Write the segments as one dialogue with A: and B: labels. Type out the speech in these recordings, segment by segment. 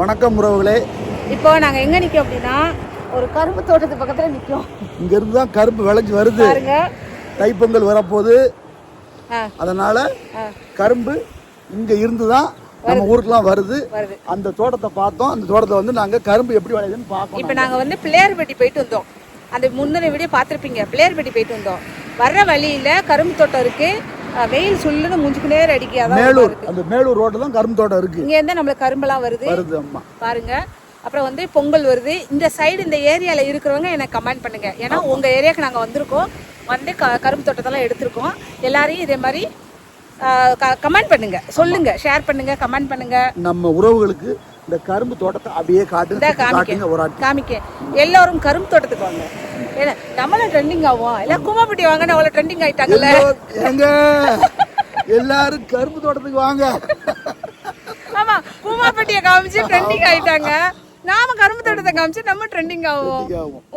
A: வணக்கம் உறவுகளே.
B: இப்போ நாங்க எங்க நிக்கோம் அப்படின்னா ஒரு கரும்பு தோட்டத்து பக்கத்துல நிக்கோம்.
A: இங்கிருந்து தான் கரும்பு விளைஞ்சு வருது. தைப்பொங்கல் வரப்போகுது. அதனால கரும்பு இங்க இருந்து தான் நம்ம ஊருக்குலாம் வருது. அந்த தோட்டத்தை பார்த்தோம். அந்த தோட்டத்தை வந்து நாங்க கரும்பு எப்படி விளையுதுன்னு பார்க்கணும்.
B: இப்போ நாங்க வந்து பிள்ளையார்பட்டி போயிட்டு வந்தோம். அந்த முந்தின வீடியோ பார்த்துருப்பீங்க. பிள்ளையார்பட்டி போயிட்டு வந்தோம். வர்ற வழியில கரும்பு தோட்டம் இருக்கு. அஹ், வெயில் சுள்ளுன்னு மூஞ்சுக்கு நேரம் அடிக்க
A: மேலூர் அந்த மேலூர் ரோட்ல தான் கரும்பு தோட்டம் இருக்கு.
B: இங்க இருந்து நம்மளுக்கு கரும்பெல்லாம் வருது.
A: வருது அம்மா
B: பாருங்க. அப்புறம் வந்து பொங்கல் வருது. இந்த சைடு இந்த ஏரியால இருக்கிறவங்க எனக்கு கமெண்ட் பண்ணுங்க. ஏன்னா உங்க ஏரியாவுக்கு நாங்க வந்திருக்கோம். வந்து க- கரும்பு தோட்டத்தெல்லாம் எடுத்திருக்கோம். எல்லாரையும் இதே மாதிரி கமெண்ட் பண்ணுங்க. சொல்லுங்க. ஷேர் பண்ணுங்க கமெண்ட் பண்ணுங்க.
A: நம்ம உறவுகளுக்கு இந்த கரும்பு தோட்டத்தை அப்படியே காட்டு
B: காமிக்க
A: ஒரு
B: காமிக்க. எல்லாரும் கரும்பு தோட்டத்துக்கு வாங்க. ஏன்னா நம்மளும் ட்ரெண்டிங் ஆகும் இல்ல குமாப்பட்டி வாங்க அவ்வளவு ட்ரெண்டிங் ஆயிட்டாங்கல்ல?
A: எங்க எல்லாரும் கரும்பு தோட்டத்துக்கு வாங்க.
B: ஆமா குமாப்பட்டியை காமிச்சு ட்ரெண்டிங் ஆயிட்டாங்க. நாம கரும்பு தோட்டத்தை காமிச்சு நம்ம ட்ரெண்டிங் ஆகும்.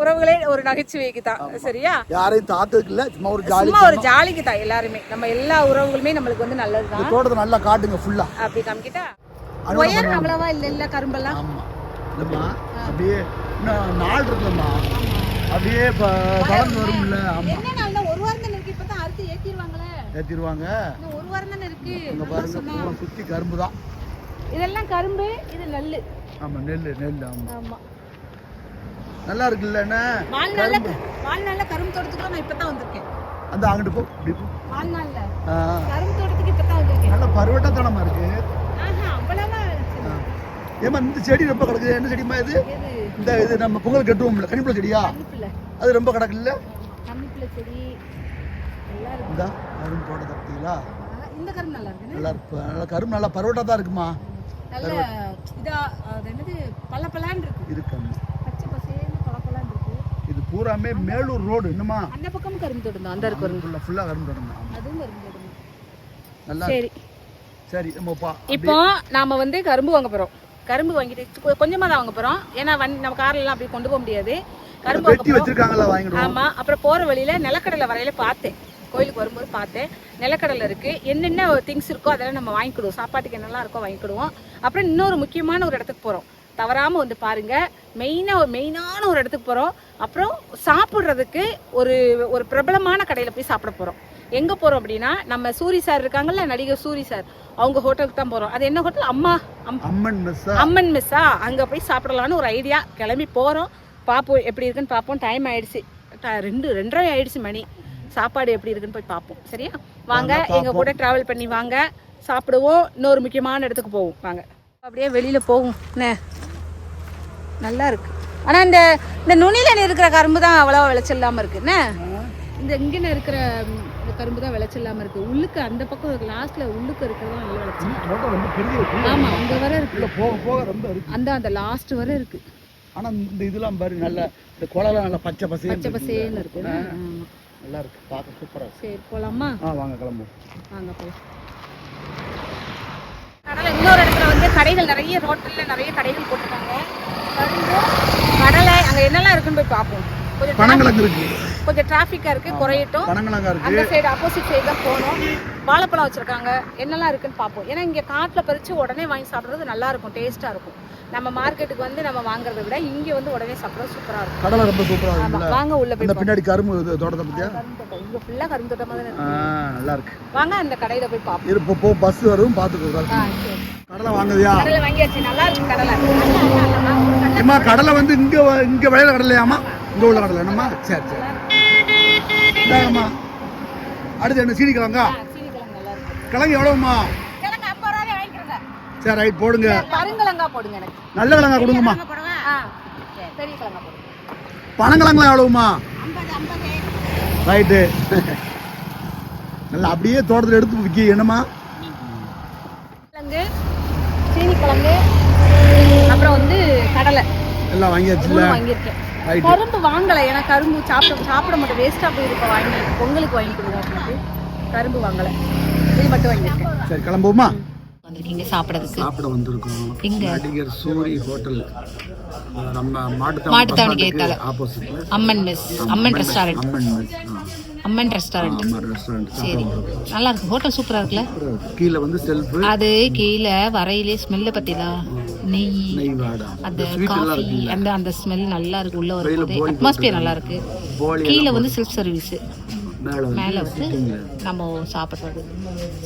B: உறவுகளே ஒரு நகைச்சுவைக்கு தான் சரியா?
A: யாரையும் தாத்ததுக்கு இல்ல சும்மா ஒரு ஜாலி
B: சும்மா ஒரு ஜாலிக்கு தான் எல்லாருமே. நம்ம எல்லா உறவுகளுமே நம்மளுக்கு வந்து நல்லதுதான்.
A: இந்த தோட்டத்தை நல்லா காட்டுங்க ஃபுல்லா
B: அப்படி காமிக்கிட்டா? உயரம் அவ்வளவா இல்ல இல்ல கரும்பெல்லாம்.
A: ஆமா. இல்லம்மா அப்படியே இன்னும் நாள் இருக்குல்லம்மா அப்படியே ப- வளர்ந்து வரும்ல ஆமா.
B: என்ன ஒரு வாரம் தானே இருக்கு இப்பதான் அறுத்து ஏத்திடுவாங்களே.
A: ஏத்திடுவாங்க.
B: ஒரு வாரம் தானே இருக்கு.
A: இங்க பாருங்க பூரா சுத்தி கரும்பு தான்.
B: இதெல்லாம் கரும்பு இது நெல்லு.
A: ஆமா நெல் நெல் ஆமா.
B: ஆமா.
A: நல்லா இருக்குல்ல என்ன?
B: வாழ்நாள்ல வாழ்நாள்ல கரும்பு தோட்டத்துக்கு நான் இப்பதான் வந்திருக்கேன்.
A: அந்த அங்கிட்டு போ இப்படி போ.
B: வாழ்நாள்ல. கரும்பு தோட்டத்துக்கு இப்பதான் வந்திருக்கேன்.
A: நல்ல பருவட்டத்தனமா இருக்கு. ஏம்மா இந்த செடி ரொம்ப கிடக்குது. என்ன செடிமா இது? இந்த இது நம்ம பொங்கல் கட்டுவோம்ல கனிப்புல செடியா? அது ரொம்ப
B: நல்லா இருக்கு.
A: இந்த கரும்பு பார்த்தீங்களா
B: ஆனா, இந்த கரும்பு நல்லா இருக்கு.
A: நல்லா இருக்கு. நல்லா கரும்பு நல்லா பருவட்டா தான் இருக்குமா?
B: நல்ல இதா அது என்னது? பல்ல பல்லான்னு இருக்கு
A: இருக்கு
B: பச்சை பசேன்னு பல பல்லான்னு இருக்கு.
A: இது பூராமே மேலூர் ரோடு. என்னமா
B: அந்த பக்கமும் கரும்பு தோட்டம் அந்த இருக்கு.
A: ஃபுல்லா ஃபுல்லா கரும்பு தோட்டம்
B: அதுவும் கரும்பு தோட்டம்.
A: நல்லா
B: சரி.
A: சரி நம்ம பா
B: இப்போ நாம வந்து கரும்பு வாங்க போறோம். கரும்பு வாங்கிட்டு கொ- கொஞ்சமா தான் வாங்க போறோம். ஏன்னா வண்டி நம்ம கார்ல எல்லாம் அப்படி கொண்டு போக முடியாது. கரும்பு வாங்க
A: வெட்டி
B: போறோம்.
A: வச்சிருக்காங்கல்ல வாங்கிடுவோம்.
B: ஆமா. அப்புறம் போற வழியில நிலக்கடலை வரையில பார்த்தேன். கோயிலுக்கு வரும்போது பார்த்தேன். நிலக்கடலை இருக்கு. என்னென்ன திங்ஸ் இருக்கோ அதெல்லாம் நம்ம வாங்கிக்கிடுவோம். சாப்பாட்டுக்கு என்னெல்லாம் இருக்கோ வாங்கிக்கிடுவோம். அப்புறம் இன்னொரு முக்கியமான ஒரு இடத்துக்கு போறோம். தவறாம வந்து பாருங்க. மெயினா மெயினான ஒரு இடத்துக்கு போறோம். அப்புறம் சாப்பிட்றதுக்கு ஒரு ஒரு பிரபலமான கடையில போய் சாப்பிட போறோம். எங்க போறோம் அப்படின்னா நம்ம சூரி சார் இருக்காங்கல்ல நடிகர் சூரி சார் அவங்க ஹோட்டலுக்கு தான் போறோம். அது என்ன ஹோட்டல் அம்மா அம்
A: அம்மன் மெஸ்ஸா?
B: அம்மன் மிஸ்ஸா? அங்க போய் சாப்பிடலான்னு ஒரு ஐடியா கிளம்பி போறோம். பார்ப்போம் எப்படி இருக்குன்னு பார்ப்போம் டைம் ஆயிடுச்சு. ரெண்டு ரெண்டரை ஆயிடுச்சு மணி. சாப்பாடு எப்படி இருக்குன்னு போய் பார்ப்போம் சரியா? வாங்க எங்க கூட டிராவல் பண்ணி வாங்க. சாப்பிடுவோம். இன்னொரு முக்கியமான இடத்துக்கு போவோம். வாங்க. அப்படியே வெளியில போவோம். என்ன நல்லா இருக்கு. ஆனா இந்த இந்த நுனியில இருக்கிற கரும்பு தான் அவ்வளவா விளைச்சல் இல்லாம இருக்கு. என்ன இந்த இங்கன இருக்கிற கரும்பு தான் விளைச்சல் இல்லாம இருக்கு. உள்ளுக்கு அந்த பக்கம் லாஸ்ட்ல உள்ளுக்கு இருக்கிறதா நல்ல விளைச்சல்.
A: தோட்டம் ரொம்ப பெரிய இருக்கு
B: ஆமா அங்க வர இருக்கு.
A: உள்ள போக போக ரொம்ப இருக்கு.
B: அந்த அந்த லாஸ்ட் வரை இருக்கு.
A: ஆனா இந்த இதெல்லாம் பாரு நல்ல இந்த குளம்லாம் நல்லா பச்சை பசேன்னு
B: பச்சை பசேன்னு இருக்கு.
A: நல்லா இருக்கு. பார்க்க சூப்பரா இருக்கு.
B: சரி போலாமா?
A: ஆ வாங்க கிளம்புவோம்.
B: வாங்க போலாம். கடலை இன்னொரு இடத்துல வந்து கடைகள் நிறைய ரோட்டில் நிறைய கடைகள் போட்டிருக்காங்க. கடலை அங்க என்னெல்லாம் இருக்குன்னு போய் பார்ப்போம். கொஞ்சம்
A: பனங்கிழங்கு இருக்கு.
B: traffic- கொஞ்சம் டிராஃபிக்கா இருக்கு குறையட்டும். அந்த சைடு ஆப்போசிட் சைடு தான் போகணும். வாழைப்பழம் வச்சிருக்காங்க. என்னெல்லாம் இருக்குன்னு பார்ப்போம். ஏன்னா இங்க காட்டுல பறிச்சு உடனே வாங்கி சாப்பிடுறது நல்லா இருக்கும் டேஸ்டா இருக்கும். நம்ம மார்க்கெட்டுக்கு வந்து நம்ம வாங்குறதை விட இங்க வந்து உடனே சாப்பிடுறது சூப்பரா இருக்கும்.
A: கடலை ரொம்ப சூப்பரா
B: ஆமா
A: இருக்குல்ல
B: வாங்க உள்ள போய்
A: பின்னாடி கரும்பு தோட்டத்தை பத்தியா?
B: இங்க ஃபுல்லா கரும்பு தோட்டமா தான் இருக்கு.
A: நல்லா இருக்கு.
B: வாங்க அந்த கடையில போய் பார்ப்போம்.
A: இரு இப்போ பஸ் வரும் பார்த்துக்கோ
B: ஆ, சரி.
A: கடலை வாங்குதியா?
B: கடலை வாங்கியாச்சு. நல்லா இருக்கு கடலை. ஒரு கடலை
A: வந்து இங்க இங்க விளையிற கடலையாமா இங்க உள்ள கடலை என்னம்மா? சரி சரி. இந்தாங்கம்மா அடுத்து என்ன சீனி கிழங்கா?
B: கிழங்கு நல்லா இருக்கு.
A: கிழங்கு எவ்வளவுமா சரி. ரைட் போடுங்க.
B: கருங்கிழங்கா போடுங்க எனக்கு.
A: நல்ல கிழங்கா கொடுங்கம்மா. பனங்கிழங்குலாம் எவ்வளவுமா ரைட்டு நல்லா அப்படியே தோட்டத்தில் எடுத்து விற்கி என்னம்மா?
B: கிழங்கு சீனி கிழங்கு அப்புறம் வந்து கடலை.
A: எல்லாம் வாங்கியாச்சுல்ல?
B: மூணு வாங்கியிருக்கேன். கரும்பு வாங்கலை. ஏன்னா கரும்பு சாப்பிட சாப்பிட மட்டும் வேஸ்ட்டாக போயிருக்க. வாங்கி பொங்கலுக்கு வாங்கி கொடுங்க அப்படின்ட்டு கரும்பு வாங்கலை. இது மட்டும் வாங்கியிருக்கேன்
A: சரி கிளம்புவோமா?
B: வந்திருக்கீங்க சாப்பிட்றதுக்கு.
A: சாப்பிட வந்திருக்கோம்.
B: எங்க?
A: நடிகர் சூரி ஹோட்டல் நம்ம
B: மாட்டுத்தாவணி
A: மாட்டுத்தாவணி
B: கேத்தால.
A: ஆப்போசிட்ல
B: Amman mess Amman restaurant
A: Amman mess.
B: Amman restaurant சரி. நல்லா இருக்கு. ஹோட்டல் சூப்பரா இருக்குல்ல?
A: கீழே வந்து செல்ஃப்
B: அது கீழே வரையிலே ஸ்மெல்ல பத்திலாம் நெய் அந்த காஃபி அந்த அந்த ஸ்மெல் நல்லா இருக்கு. உள்ள வரும்போது அட்மாஸ்பியர் நல்லா இருக்கு. கீழே வந்து செல்ஃப் சர்வீஸ்
A: மேலே வந்து
B: நம்ம சாப்பிட்றது.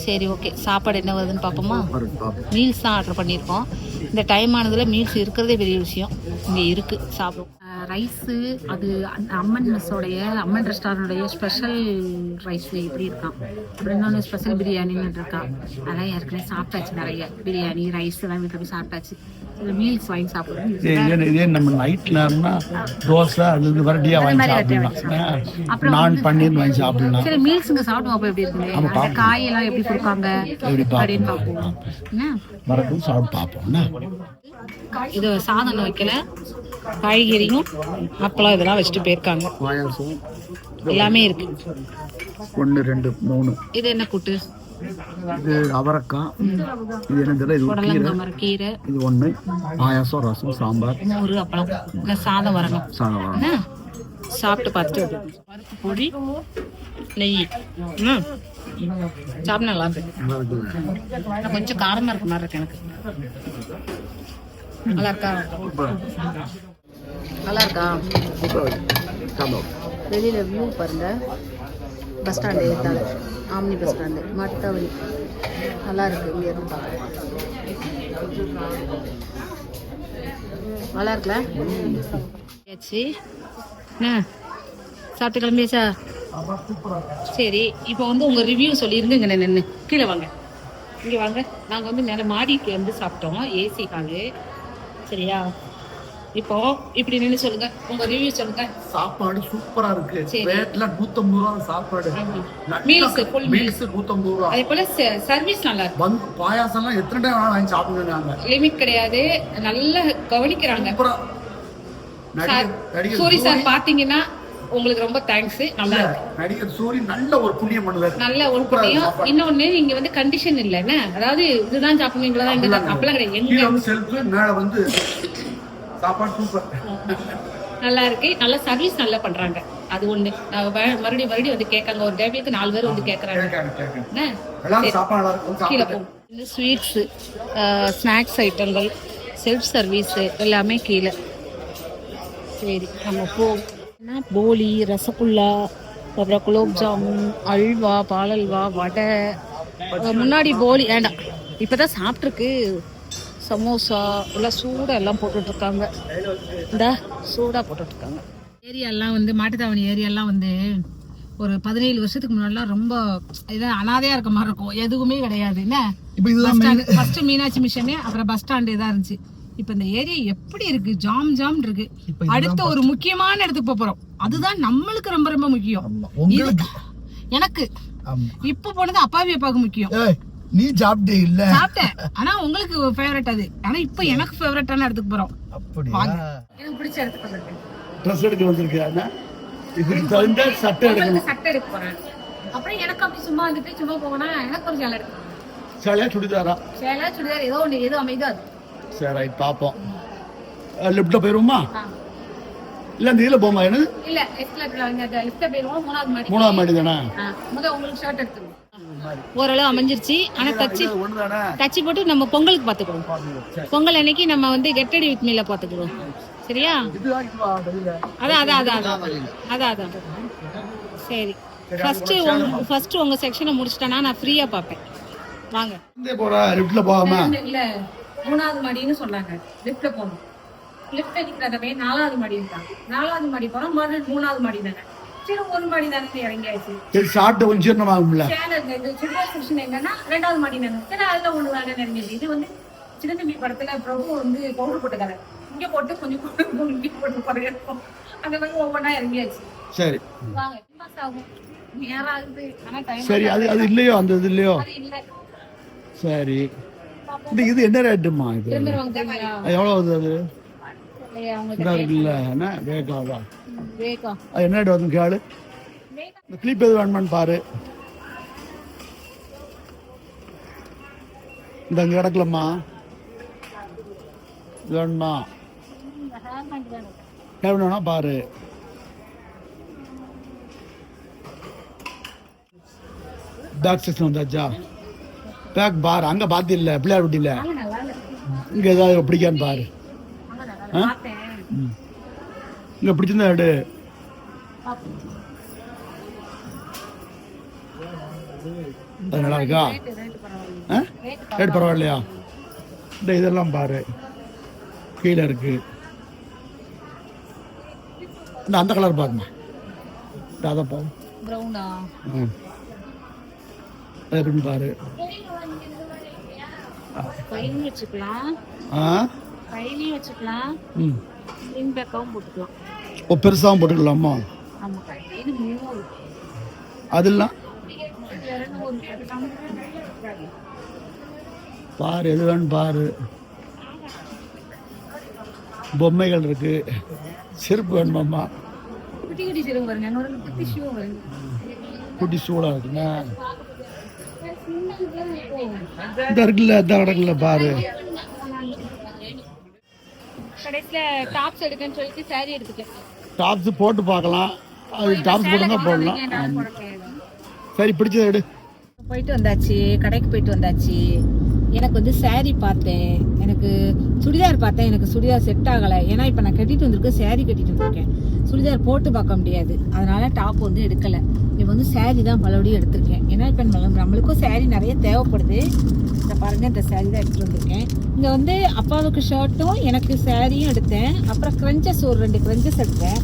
B: சரி ஓகே சாப்பாடு என்ன வருதுன்னு பார்ப்போமா? மீல்ஸ் தான் ஆர்டர் பண்ணியிருக்கோம். இந்த டைம் ஆனதில் மீல்ஸ் இருக்கிறதே பெரிய விஷயம். இங்கே இருக்குது சாப்பிடும் ரைஸு அது அம்மன் மெஸ்ஸோடைய அம்மன் ரெஸ்டாரண்ட்டுடைய ஸ்பெஷல் ரைஸ் இப்படி இருக்கான்? அப்புறம் இன்னொன்று ஸ்பெஷல் பிரியாணின்னு இருக்கா? அதெல்லாம் ஏற்கனவே சாப்பிட்டாச்சு நிறைய. பிரியாணி ரைஸ் எல்லாம் வீட்டில் போய் சாப்பிட்டாச்சு. மீல்ஸ் வாங்கி சாப்பிடுவோம்
A: இதே நம்ம தோசை அது வாங்கி சாப்பிடலாம். நான் பன்னீர் வாங்கி சாப்பிடலாம்.
B: சரி மீல்ஸுங்க சாப்பிடுவோம் அப்போ எப்படி இருக்குது அந்த காயெல்லாம் எப்படி கொடுப்பாங்க?
A: எப்படி
B: அப்படின்னு
A: பார்ப்போம். வரட்டும் சாப்பிட்டு பார்ப்போம். என்ன?
B: இது சாதம் வைக்கல. காய்கறியும் அப்பளம் இதெல்லாம் வச்சுட்டு போயிருக்காங்க.
A: பாயாசம்
B: எல்லாமே இருக்கு.
A: ஒன்று ரெண்டு மூணு.
B: இது என்ன கூட்டு?
A: இது அவரைக்காய். இது என்ன தெரியல இது கீரை. இது ஒன்று பாயாசம் ரசம் சாம்பார்.
B: மோர் அப்பளம். சாதம் வரணும்.
A: சாதம்
B: என்ன? சாப்பிட்டு பார்த்துட்டு வருது. பருப்பு பொடி நெய். சாப்பிட நல்லா இருக்கு. கொஞ்சம் காரமா இருக்க மாதிரி இருக்கு எனக்கு. நல்லா இருக்கா. நல்லா இருக்கா
A: வெளியில்
B: வெளியில வியூ பாருங்க. பஸ் ஸ்டாண்டு ஏத்தால ஆம்னி பஸ் ஸ்டாண்டு மற்றவழி நல்லா இருக்கு இங்கே இருந்து பார்க்க நல்லா இருக்குல்ல ஆச்சு என்ன? சாப்பிட்டு கிளம்பியாச்சா? சரி இப்போ வந்து உங்கள் ரிவ்யூ சொல்லிருங்க இங்கே நின்று கீழே வாங்க. இங்கே வாங்க. நாங்கள் வந்து மேலே மாடிக்கு வந்து சாப்பிட்டோம். ஏசி ஹாலு சரியா? இப்போ இப்படி நின்று சொல்லுங்க. உங்க ரிவ்யூ சொல்லுங்க.
A: சாப்பாடு சூப்பரா இருக்கு. ரேட்ல நூத்தம்பது ரூபா சாப்பாடு.
B: மீல்ஸ் ஃபுல் மீல்ஸ்
A: நூத்தம்பது ரூபா.
B: அதே போல சர்வீஸ் நல்லா இருக்கு.
A: வந்து பாயாசம்லாம் எத்தனை டைம் வாங்கி சாப்பிடுங்க
B: லிமிட் கிடையாது. நல்லா கவனிக்கிறாங்க. சார் சூரி சார் பாத்தீங்கன்னா உங்களுக்கு ரொம்ப தேங்க்ஸ் நல்லா இருக்கு.
A: நடிகர் சூரி நல்ல ஒரு புண்ணியம் பண்ணுவார்
B: நல்ல ஒரு புண்ணியம். இன்னொன்னு இங்க வந்து கண்டிஷன் இல்லைன்னு அதாவது இதுதான் இங்க தான் அப்பெல்லாம் கிடையாது. எங்க
A: செல்ஃப் மேல வந்து சாப்பாடு சூப்பர்
B: நல்லா இருக்கு நல்ல சர்வீஸ் நல்லா பண்றாங்க. அது ஒண்ணு. மறுபடியும் மறுபடியும் வந்து கேட்காங்க. ஒரு டேபிளுக்கு நாலு பேர் வந்து இந்த ஸ்வீட்ஸு ஸ்நாக்ஸ் ஐட்டங்கள் செல்ஃப் சர்வீஸு எல்லாமே கீழே. சரி நம்ம என்ன? போலி ரசகுல்லா அப்புறம் குலோப் ஜாமுன் அல்வா பாலல்வா வடை. முன்னாடி போலி வேண்டாம் இப்போதான் சாப்பிட்ருக்கு சமோசா எல்லாம் சூடாக எல்லாம் போட்டுட்ருக்காங்க. இந்த சூடாக போட்டுட்ருக்காங்க. ஏரியாலாம் வந்து மாட்டுத்தாவணி ஏரியாலாம் வந்து ஒரு பதினேழு வருஷத்துக்கு முன்னாடிலாம் ரொம்ப இதான் அனாதையா இருக்க மாதிரி இருக்கும். எதுவுமே கிடையாது என்ன? ஃபர்ஸ்ட் மீனாட்சி மிஷனு அப்புறம் பஸ் ஸ்டாண்டு இதாக இருந்துச்சு. இப்போ இந்த ஏரியா எப்படி இருக்கு? ஜாம் ஜாம் இருக்கு. அடுத்த ஒரு முக்கியமான இடத்துக்கு போப் போறோம். அதுதான் நம்மளுக்கு ரொம்ப ரொம்ப முக்கியம். எனக்கு. இப்ப போனது அப்பாவி அப்பாவுக்கு முக்கியம்.
A: நீ சாப்பிட்டே இல்ல.
B: சாப்பிட்டேன். ஆனா உங்களுக்கு ஃபேவரட் அது. ஆனா இப்ப எனக்கு ஃபேவரட்டான இடத்துக்கு போறோம்.
A: அப்படியா?
B: எனக்கு பிடிச்ச இடத்துக்கு
A: ட்ரெஸ் எடுக்க வந்திருக்கியா இதுக்கு தகுந்த சட்டை எடுக்கணும்
B: சட்டை எடுக்க போறேன். அப்புறம் எனக்கு அப்படி சும்மா வந்துட்டு சும்மா போனா எனக்கு ஒரு சேலை எடுக்கணும்.
A: சேலையா சுடிதாரா?
B: சேலை சுடிதார் ஏதோ ஒண்ணு ஏதோ அமைதோ அது.
A: சரி ரைட் பார்ப்போம் லிஃப்ட்ல போயிருவோமா. இல்ல இந்த இதுல போமா என்னது?
B: இல்ல லிஃப்ட்ல போயிருவோம். மூணாவது மாடி.
A: மூணாவது மாடி தானே
B: ஆ, முத உங்களுக்கு ஷர்ட் எடுத்துருவோம். ஓரளவு அமைஞ்சிருச்சு. ஆனா தச்சு தச்சு போட்டு நம்ம பொங்கலுக்கு பாத்துக்குவோம். பொங்கல் அன்னைக்கு நம்ம வந்து கெட்டடி வித் மீல பாத்துக்குவோம். சரியா? அதான் அதான் அதான் அதான். அதான் அதான். சரி. ஃபர்ஸ்ட் உங்க ஃபர்ஸ்ட் உங்க செக்ஷனை முடிச்சிட்டேன்னா நான் ஃப்ரீயா பார்ப்பேன் வாங்க.
A: இங்கே போற லிஃப்ட்ல போகாம.
B: இல்ல மூணாவது மாடின்னு சொன்னாங்க. லிஃப்ட்ல போகணும். லிஃப்ட் அடிக்கிறதவே நாலாவது மாடி இருக்காங்க நாலாவது மாடி போறோம் மறுபடியும் மூணாவது மாடி தானே? சரி ஒரு மாடி தானே இறங்கியாச்சு.
A: சரி சாப்பிட்டு கொஞ்சம் ஜீரணம் ஆகும்ல?
B: சேனல் இந்த சுடிதார் செக்ஷன் என்னன்னா ரெண்டாவது மாடி சரி அதுல ஒண்ணு வேலை நினைஞ்சது இது வந்து சின்ன தம்பி படத்துல பிரபு வந்து பவுடர் போட்டுக்காரு. இங்க போட்டு கொஞ்சம் இங்க போட்டு குறையும் அந்த மாதிரி ஒவ்வொன்றா இறங்கியாச்சு.
A: சரி.
B: வாங்க மாசம் ஆகும்?
A: சரி அது அது இல்லையோ? அந்த இது இல்லையோ? சரி. இது என்ன ரேட்டுமா இது? எவ்வளோ வருது அது? இந்த இருக்குல்ல என்ன? வேகாவா என்ன ரேட் கேளு. இந்த கிளிப் எது வேணுமான்னு பாரு. இந்த அங்கே கிடக்கலம்மா. வேணுமா? வேணும்னா பாரு. பேக் செக்ஷன் வந்தாச்சா? பேக் பார் அங்கே பார்த்து இல்லை பிள்ளையார்
B: இருக்கு
A: இங்கே ஏதாவது பிடிக்கான்னு பாரு. ஆ? ம். இங்கே பிடிச்சிருந்தா எடு. அது நல்லா இருக்கா? ரேட் பரவாயில்லையா? இந்த இதெல்லாம் பாரு. கீழே இருக்கு. இந்த அந்த கலர் பாருமா இந்த அதை பாரு அது எப்படின்னு பாரு.
B: வச்சுக்கலாம்.
A: ஆ?
B: வச்சுக்கலாம்.
A: ம்.
B: போட்டுக்கலாம்.
A: ஓ பெருசாகவும் போட்டுக்கலாமா? அதெல்லாம். பாரு எது வேணும் பாரு. பொம்மைகள் இருக்கு. செருப்பு வேணுமாம்மா
B: குட்டி
A: சூடாக இருக்குங்க இந்த இருக்குல்ல இந்த கிடக்குல்ல பாரு.
B: கடைசியில் டாப்ஸ் எடுக்கன்னு சொல்லிட்டு saree எடுத்துட்டேன்.
A: டாப்ஸ் போட்டு பார்க்கலாம். அது டாப்ஸ் போட்டுங்க போடலாம். சரி பிடிச்சதை எடு.
B: போயிட்டு வந்தாச்சு. கடைக்கு போயிட்டு வந்தாச்சு. எனக்கு வந்து saree பார்த்தேன். எனக்கு சுடிதார் பார்த்தேன். எனக்கு சுடிதார் செட் ஆகலை. ஏன்னா இப்போ நான் கட்டிட்டு வந்திருக்கேன் saree கட்டிட்டு வந்திருக்கேன். சுடிதார் போட்டு பார்க்க முடியாது. அதனால டாப் வந்து எடுக்கலை. இப்போ வந்து saree தான் மறுபடியும் எடுத்திருக்கேன். ஏன்னா இப்போ நம்ம நம்மளுக்கும் saree நிறைய தேவைப்படுது. இந்த பாருங்க இந்த saree தான் எடுத்துட்டு வந்திருக்கேன். இங்கே வந்து அப்பாவுக்கு ஷர்ட்டும் எனக்கு சாரியும் எடுத்தேன். அப்புறம் கிரஞ்சஸ் ஒரு ரெண்டு கிரஞ்சஸ் எடுத்தேன்.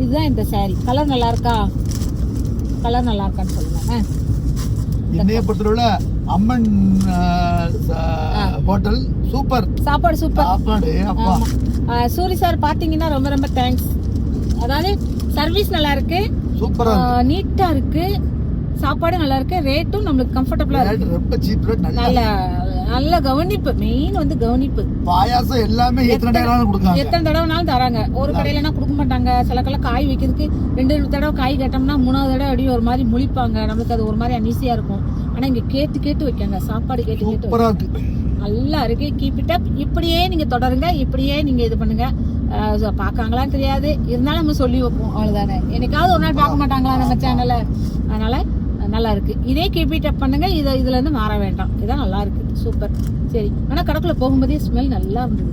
B: இதுதான் இந்த saree. கலர் நல்லா இருக்கா? கலர் நல்லா இருக்கான்னு சொல்லுங்க. ஆ.
A: என்னைய பொறுத்தளவுல அம்மன் ஹோட்டல் சூப்பர்.
B: சாப்பாடு சூப்பர்.
A: சாப்பாடு
B: சூரி சார் பாத்தீங்கன்னா ரொம்ப ரொம்ப தேங்க்ஸ் அதாவது சர்வீஸ் நல்லா இருக்கு.
A: சூப்பரா
B: நீட்டா இருக்கு. சாப்பாடு நல்லா இருக்கு. ரேட்டும் நம்மளுக்கு கம்ஃபர்டபுளா இருக்கு.
A: ரொம்ப சீப் ரேட் நல்ல
B: நல்ல கவனிப்பு. மெயின் வந்து கவனிப்பு.
A: பாயாசம் எல்லாமே எத்தனை நேரம் கொடுக்காங்க.
B: எத்தனை தடவைனாலும் தராங்க. ஒரு கடையிலனா கொடுக்க மாட்டாங்க. சில கடையில் காய் வைக்கிறதுக்கு ரெண்டு தடவை காய் கேட்டோம்னா மூணாவது தடவை அப்படியே ஒரு மாதிரி முழிப்பாங்க. நம்மளுக்கு அது ஒரு மாதிரி அனீசியா இருக்கும். ஆனா இங்க கேட்டு கேட்டு வைக்காங்க. சாப்பாடு கேட்டு கேட்டு நல்லா இருக்கு. கீப் இட் அப் இப்படியே நீங்க தொடருங்க. இப்படியே நீங்க இது பண்ணுங்க. பார்க்காங்களான்னு தெரியாது. இருந்தாலும் நம்ம சொல்லி வைப்போம் அவ்வளவுதானே. என்னைக்காவது ஒரு நாள் பார்க்க மாட்டாங்களா நம்ம சேனல்ல அதனால நல்லா இருக்கு. இதே கீப் அப் பண்ணுங்க. இதை இதுல இருந்து மாற வேண்டாம். இதான் நல்லா இருக்கு. சூப்பர் சரி. ஆனா கடைக்குள்ள போகும்போதே ஸ்மெல் நல்லா இருந்தது.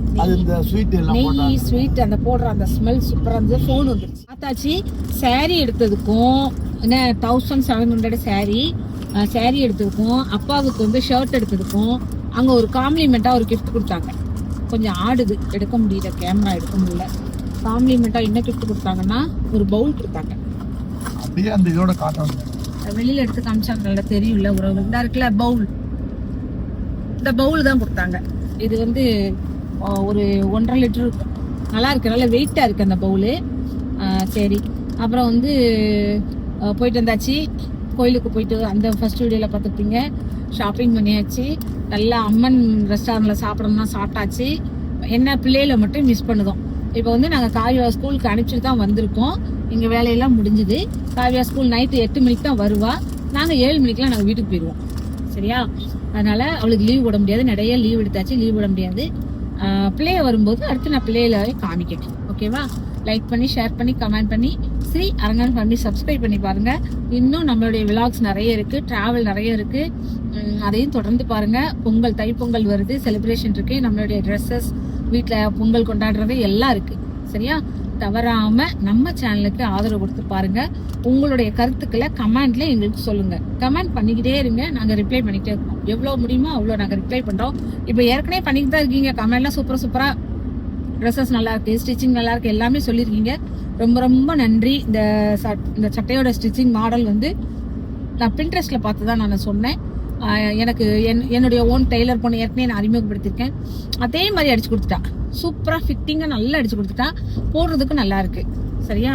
B: நெய். ஸ்வீட் அந்த போடுற அந்த ஸ்மெல் சூப்பரா இருந்தது. ஃபோன் வந்துருச்சு. பார்த்தாச்சு saree எடுத்ததுக்கும் என்ன thousand seven hundred saree saree எடுத்ததுக்கும் அப்பாவுக்கு வந்து ஷர்ட் எடுத்ததுக்கும் அங்க ஒரு காம்ப்ளிமெண்டா ஒரு gift கொடுத்தாங்க. கொஞ்சம் ஆடுது. எடுக்க முடியல. கேமரா எடுக்க முடியல. காம்ப்ளிமெண்டா என்ன gift கொடுத்தாங்கன்னா ஒரு பவுல் கொடுத்தாங்க.
A: அப்படியே அந்த இதோட
B: அது வெளியில எடுத்து காமிச்சாங்க. நல்லா தெரியும்ல ஒரு இதா இருக்குல்ல பவுல் இந்த பவுல் தான் கொடுத்தாங்க. இது வந்து ஒரு ஒன்றரை லிட்டர் நல்லா இருக்கு. நல்ல வெயிட்டா இருக்கு அந்த பவுலு சரி. அப்புறம் வந்து போயிட்டு வந்தாச்சு. கோயிலுக்கு போயிட்டு அந்த ஃபர்ஸ்ட் வீடியோல பார்த்துருப்பீங்க. ஷாப்பிங் பண்ணியாச்சு. நல்லா அம்மன் ரெஸ்டாரண்ட்ல சாப்பிடணும்னா சாப்பிட்டாச்சு. என்ன பிள்ளையில மட்டும் மிஸ் பண்ணுதோம். இப்போ வந்து நாங்கள் காவியா ஸ்கூலுக்கு அனுப்பிச்சிட்டு தான் வந்திருக்கோம். எங்கள் வேலையெல்லாம் முடிஞ்சுது. காவியா ஸ்கூல் நைட்டு எட்டு மணிக்கு தான் வருவா. நாங்கள் ஏழு மணிக்கெலாம் நாங்கள் வீட்டுக்கு போயிடுவோம் சரியா? அதனால அவளுக்கு லீவ் விட முடியாது. நிறைய லீவ் எடுத்தாச்சு. லீவ் விட முடியாது. பிள்ளைய வரும்போது அடுத்து நான் பிள்ளையில காமிக்கிறேன் ஓகேவா லைக் பண்ணி ஷேர் பண்ணி கமெண்ட் பண்ணி ஸ்ரீ அரங்கன் ஃபேமிலி சப்ஸ்கிரைப் பண்ணி பாருங்கள் இன்னும் நம்மளுடைய விலாக்ஸ் நிறைய இருக்குது ட்ராவல் நிறைய இருக்குது அதையும் தொடர்ந்து பாருங்கள் பொங்கல் தைப்பொங்கல் வருது செலிப்ரேஷன் இருக்கு. நம்மளுடைய ட்ரெஸ்ஸஸ் வீட்டில் பொங்கல் கொண்டாடுறது எல்லாம் இருக்குது சரியா? தவறாமல் நம்ம சேனலுக்கு ஆதரவு கொடுத்து பாருங்கள் உங்களுடைய கருத்துக்களை கமெண்ட்ல எங்களுக்கு சொல்லுங்கள் கமெண்ட் பண்ணிக்கிட்டே இருங்க. நாங்கள் ரிப்ளை பண்ணிக்கிட்டே இருக்கோம் எவ்வளோ முடியுமோ அவ்வளோ நாங்கள் ரிப்ளை பண்ணுறோம் இப்போ ஏற்கனவே பண்ணிக்கிட்டு தான் இருக்கீங்க. கமெண்ட்லாம் சூப்பர் சூப்பராக ட்ரெஸ்ஸஸ் நல்லா இருக்கு. ஸ்டிச்சிங் நல்லா இருக்கு. எல்லாமே சொல்லியிருக்கீங்க. ரொம்ப ரொம்ப நன்றி. இந்த சட்- இந்த சட்டையோட ஸ்டிச்சிங் மாடல் வந்து நான் பின்ட்ரெஸ்ட்டில் பார்த்து தான் நான் சொன்னேன். எனக்கு என் என்னுடைய ஓன் டெய்லர் பொண்ணு ஏற்கனவே நான் அறிமுகப்படுத்திருக்கேன் அதே மாதிரி அடிச்சு கொடுத்துட்டா. சூப்பராக ஃபிட்டிங்காக நல்லா அடிச்சு கொடுத்துட்டா. போடுறதுக்கு நல்லா இருக்கு. சரியா?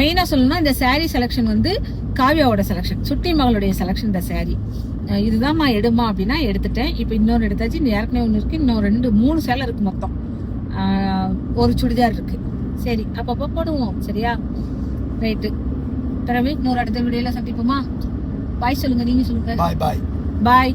B: மெயினாக சொல்லணும்னா இந்த சாரீ செலெக்ஷன் வந்து காவியாவோட செலெக்ஷன் சுட்டி மகளுடைய செலெக்ஷன் இந்த சாரீ இதுதான்மா இதுதாம்மா எடுமா அப்படின்னா எடுத்துட்டேன். இப்போ இன்னொன்று எடுத்தாச்சு. ஏற்கனவே ஒன்று இருக்கு. இன்னும் ரெண்டு மூணு சேலை இருக்கு மொத்தம். ஒரு சுடிதார் இருக்கு. சரி அப்பப்போ போடுவோம். சரியா? ரைட்டு பிறகு இன்னொரு அடுத்த வீடியோல சந்திப்போமா? பாய் சொல்லுங்க. நீங்க சொல்லுங்க.
A: பாய் பாய்
B: பாய்